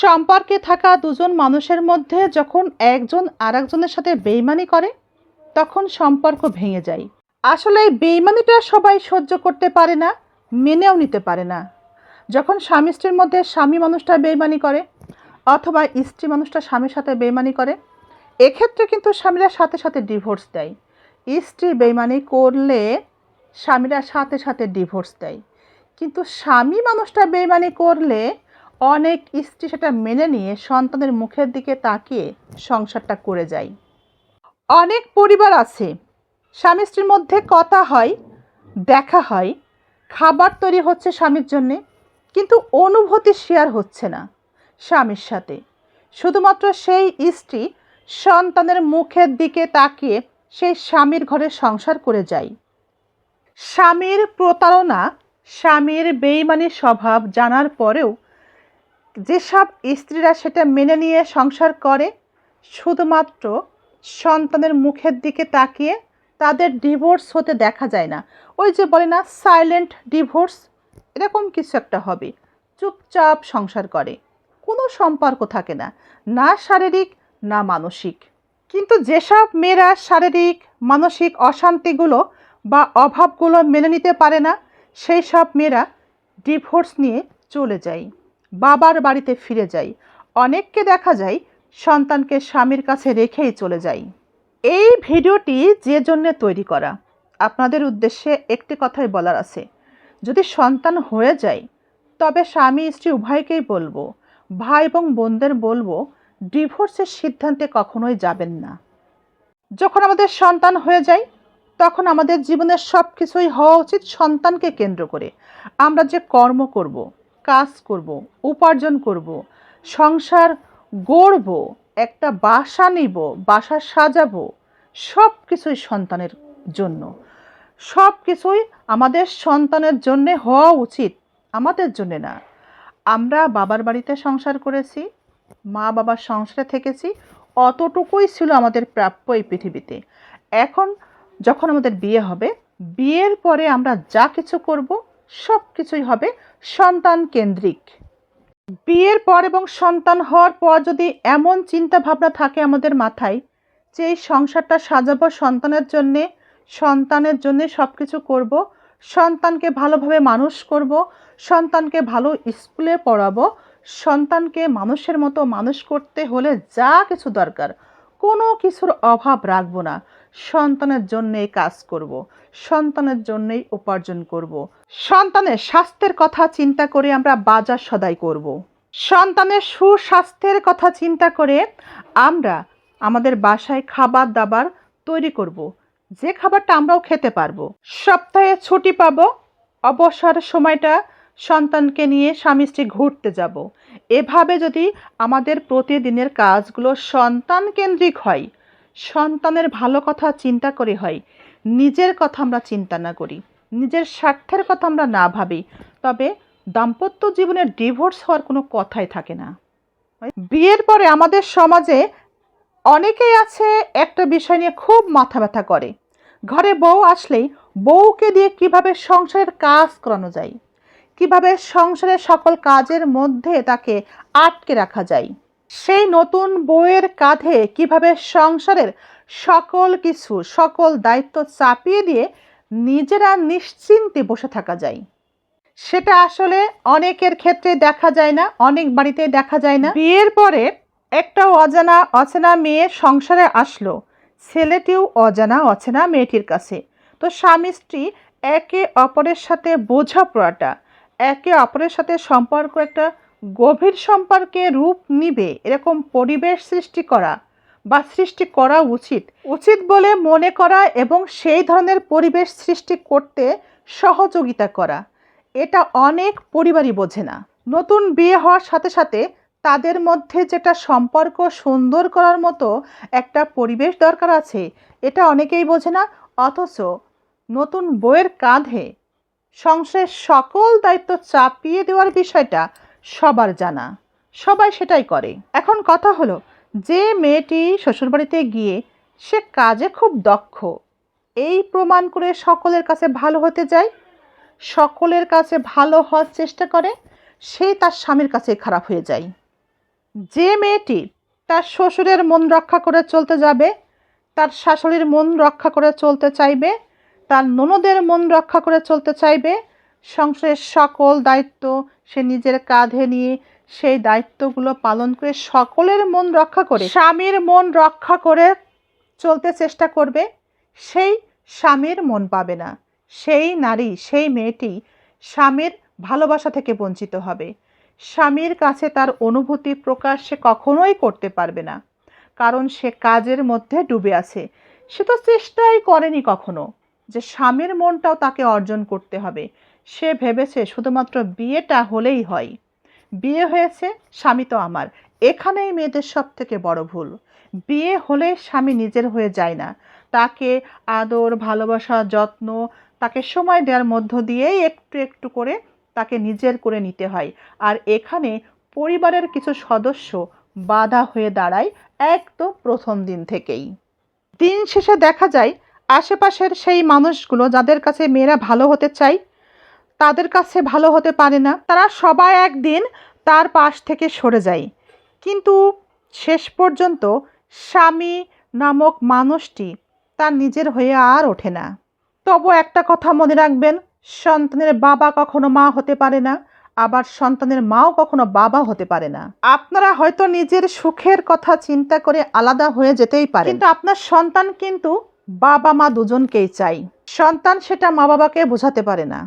সম্পর্কে থাকা দুজন মানুষের মধ্যে যখন একজন আরেকজনের সাথে বেইমানি করে, তখন সম্পর্ক ভেঙে যায়। আসলে বেইমানিটা সবাই সহ্য করতে পারে না, মেনেও নিতে পারে না। যখন স্বামী স্ত্রীর মধ্যে স্বামী মানুষটা বেইমানি করে, অথবা স্ত্রী মানুষটা স্বামীর সাথে বেইমানি করে, এক্ষেত্রে কিন্তু স্বামীরা সাথে সাথে ডিভোর্স দেয়। স্ত্রী বেইমানি করলে স্বামীরা সাথে সাথে ডিভোর্স দেয়। কিন্তু স্বামী মানুষটা বেইমানি করলে অনেক স্ত্রী সেটা মেনে নিয়ে সন্তানের মুখের দিকে তাকিয়ে সংসারটা করে যায়। অনেক পরিবার আছে, স্বামী স্ত্রীর মধ্যে কথা হয়, দেখা হয়, খাবার তৈরি হচ্ছে স্বামীর জন্যে, কিন্তু অনুভূতি শেয়ার হচ্ছে না স্বামীর সাথে। শুধুমাত্র সেই স্ত্রী সন্তানের মুখের দিকে তাকিয়ে সেই স্বামীর ঘরে সংসার করে যায়। স্বামীর প্রতারণা, স্বামীর বেইমানি স্বভাব জানার পরেও যেসব স্ত্রীরা সেটা মেনে নিয়ে সংসার করে, শুধুমাত্র সন্তানের মুখের দিকে তাকিয়ে তাদের ডিভোর্স হতে দেখা যায় না। ওই যে বলে না সাইলেন্ট ডিভোর্স এরকম কিছু একটা হবে। চুপচাপ সংসার করে। কোনো সম্পর্ক থাকে না। না শারীরিক, না মানসিক। কিন্তু যেসব মেয়েরা শারীরিক, মানসিক অশান্তিগুলো বা অভাবগুলো মেনে নিতে পারে না, সেই সব মেয়েরা ডিভোর্স নিয়ে চলে যায়। বাবার বাড়িতে ফিরে যাই। অনেককে দেখা যায়, সন্তানকে স্বামীর কাছে রেখেই চলে যায় এই ভিডিওটি যে জন্য তৈরি করা, আপনাদের উদ্দেশ্যে একটি কথাই বলার আছে। যদি সন্তান হয়ে যায়, তবে স্বামী, স্ত্রী উভয়কেই বলব, ভাই এবং বোনদের বলব, ডিভোর্সের সিদ্ধান্তে কখনোই যাবেন না। যখন আমাদের সন্তান হয়ে যায়, তখন আমাদের জীবনের সব কিছুই হওয়া উচিত সন্তানকে কেন্দ্র করে। আমরা যে কর্ম করব কাজ করব, উপার্জন করব, সংসার গড়ব, একটা বাসা নিব, বাসা সাজাবো সব কিছুই সন্তানের জন্য। সব কিছুই আমাদের সন্তানের জন্যে হওয়া উচিত, আমাদের জন্যে না। আমরা বাবার বাড়িতে সংসার করেছি, মা বাবার সংসারে থেকেছি, অতটুকুই ছিল আমাদের প্রাপ্য এই পৃথিবীতে। এখন যখন আমাদের বিয়ে হবে, বিয়ের পরে আমরা যা কিছু করব সব কিছুই হবে সন্তান কেন্দ্রিক বিয়ের পর এবং সন্তান হওয়ার পর যদি এমন চিন্তা ভাবনা থাকে আমাদের মাথায় যে এই সংসারটা সাজাবো সন্তানের জন্যে সন্তানের জন্যে সব কিছু করব, সন্তানকে ভালোভাবে মানুষ করব, সন্তানকে ভালো স্কুলে পড়াবো, সন্তানকে মানুষের মতো মানুষ করতে হলে যা কিছু দরকার, কোনো কিছুর অভাব রাখব না সন্তানের জন্যেই কাজ করব। সন্তানের জন্যেই উপার্জন করব। সন্তানের স্বাস্থ্যের কথা চিন্তা করে আমরা বাজার সদাই করব। সন্তানের সুস্বাস্থ্যের কথা চিন্তা করে আমরা আমাদের বাসায় খাবার দাবার তৈরি করব। যে খাবারটা আমরাও খেতে পারব সপ্তাহে ছুটি পাব অবসর সময়টা সন্তানকে নিয়ে স্বামী স্ত্রী ঘুরতে যাব এভাবে যদি আমাদের প্রতিদিনের কাজগুলো সন্তান কেন্দ্রিক হয়, সন্তানের ভালো কথা চিন্তা করে হয়, নিজের কথা আমরা চিন্তা না করি নিজের স্বার্থের কথা আমরা না ভাবি, তবে দাম্পত্য জীবনের ডিভোর্স হওয়ার কোনো কথাই থাকে না। বিয়ের পরে আমাদের সমাজে অনেকেই আছে একটা বিষয় নিয়ে খুব মাথা ব্যথা করে। ঘরে বউ আসলেই বউকে দিয়ে কীভাবে সংসারের কাজ করানো যায়, কীভাবে সংসারের সকল কাজের মধ্যে তাকে আটকে রাখা যায়, সেই নতুন বউয়ের কাঁধে কীভাবে সংসারের সকল কিছু, সকল দায়িত্ব চাপিয়ে দিয়ে নিজেরা নিশ্চিন্তে বসে থাকা যায়। সেটা আসলে অনেকের ক্ষেত্রে দেখা যায় না, অনেক বাড়িতে দেখা যায় না। বিয়ের পরে একটা অজানা অচেনা মেয়ে সংসারে আসলো। ছেলেটিও অজানা অচেনা মেয়েটির কাছে। তো স্বামী স্ত্রী একে অপরের সাথে বোঝাপড়াটা, একে অপরের সাথে সম্পর্ক একটা গভীর সম্পর্কে রূপ নিবে, এরকম পরিবেশ সৃষ্টি করা বা সৃষ্টি করা উচিত। উচিত বলে মনে করা এবং সেই ধরনের পরিবেশ সৃষ্টি করতে সহযোগিতা করা। এটা অনেক পরিবারই বোঝে না। নতুন বিয়ে হওয়ার সাথে সাথে তাদের মধ্যে যেটা সম্পর্ক সুন্দর করার মতো একটা পরিবেশ দরকার আছে, এটা অনেকেই বোঝে না। অথচ নতুন বইয়ের কাঁধে সংসারের সকল দায়িত্ব চাপিয়ে দেওয়ার বিষয়টা সবার জানা। সবাই সেটাই করে। এখন কথা হলো যে মেয়েটি শ্বশুরবাড়িতে গিয়ে সে কাজে খুব দক্ষ। এই প্রমাণ করে সকলের কাছে ভালো হতে যায়। সকলের কাছে ভালো হওয়ার চেষ্টা করে, সে তার স্বামীর কাছে খারাপ হয়ে যায়। যে মেয়েটি তার শ্বশুরের মন রক্ষা করে চলতে যাবে, তার শাশুড়ির মন রক্ষা করে চলতে চাইবে, তার ননদের মন রক্ষা করে চলতে চাইবে সংসারের সকল দায়িত্ব সে নিজের কাঁধে নিয়ে সেই দায়িত্বগুলো পালন করে সকলের মন রক্ষা করে, স্বামীর মন রক্ষা করে চলতে চেষ্টা করবে, সেই স্বামীর মন পাবে না। সেই নারী, সেই মেয়েটি স্বামীর ভালোবাসা থেকে বঞ্চিত হবে। স্বামীর কাছে তার অনুভূতি প্রকাশ সে কখনোই করতে পারবে না, কারণ সে কাজের মধ্যে ডুবে আছে। সে তো চেষ্টাই করেনি কখনো যে স্বামীর মনটাও তাকে অর্জন করতে হবে। সে ভেবেছে শুধুমাত্র বিয়েটা হলেই হয়। বিয়ে হয়েছে স্বামী তো আমার। এখানেই মেয়েদের সব থেকে বড় ভুল। বিয়ে হলে স্বামী নিজের হয়ে যায় না। তাকে আদর, ভালোবাসা, যত্ন, তাকে সময় দেওয়ার মধ্য দিয়েই একটু একটু করে তাকে নিজের করে নিতে হয়। আর এখানে পরিবারের কিছু সদস্য বাধা হয়ে দাঁড়ায় একদম প্রথম দিন থেকেই। দিন শেষে দেখা যায় আশেপাশের সেই মানুষগুলো যাদের কাছে মেয়েরা ভালো হতে চায় তাদের কাছে ভালো হতে পারে না। তারা সবাই একদিন তার পাশ থেকে সরে যায়। কিন্তু শেষ পর্যন্ত স্বামী নামক মানুষটি তার নিজের হয়ে আর ওঠে না। তবু একটা কথা মনে রাখবেন, সন্তানের বাবা কখনো মা হতে পারে না, আবার সন্তানের মাও কখনো বাবা হতে পারে না। আপনারা হয়তো নিজের সুখের কথা চিন্তা করে আলাদা হয়ে যেতেই পারে কিন্তু আপনার সন্তান কিন্তু বাবা মা দুজনকেই চাই। সন্তান সেটা মা বাবাকে বোঝাতে পারে না।